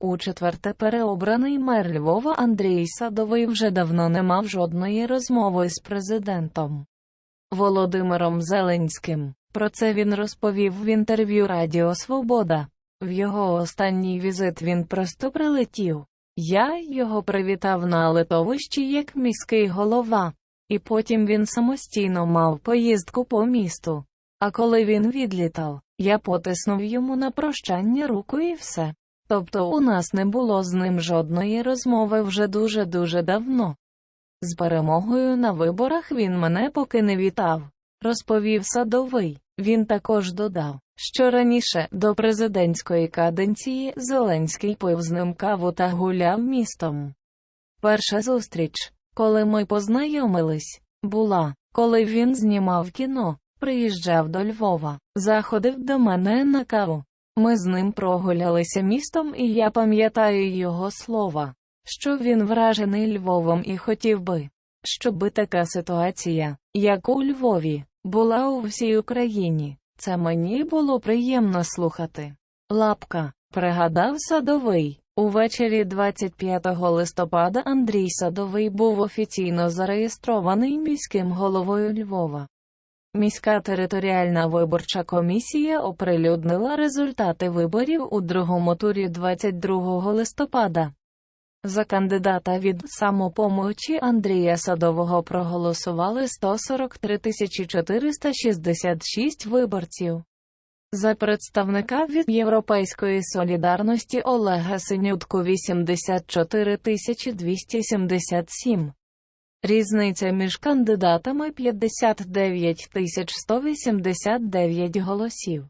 У четверте переобраний мер Львова Андрій Садовий вже давно не мав жодної розмови з президентом Володимиром Зеленським. Про це він розповів в інтерв'ю Радіо Свобода. В його останній візит він просто прилетів. Я його привітав на литовищі як міський голова, і потім він самостійно мав поїздку по місту. А коли він відлітав, я потиснув йому на прощання руку і все. Тобто у нас не було з ним жодної розмови вже дуже-дуже давно. З перемогою на виборах він мене поки не вітав, розповів садовий. Він також додав, що раніше до президентської каденції Зеленський пив з ним каву та гуляв містом. Перша зустріч, коли ми познайомились, була, коли він знімав кіно, приїжджав до Львова, заходив до мене на каву. Ми з ним прогулялися містом, і я пам'ятаю його слова, що він вражений Львовом і хотів би, щоб така ситуація, як у Львові, була у всій Україні. Це мені було приємно слухати. Лапка, пригадав садовий. Увечері 25 листопада Андрій Садовий був офіційно зареєстрований міським головою Львова. Міська територіальна виборча комісія оприлюднила результати виборів у другому турі 22 листопада. За кандидата від самопомочі Андрія Садового проголосували 143 466 виборців. За представника від Європейської солідарності Олега Синютку 84 277. Різниця між кандидатами 59 189 голосів.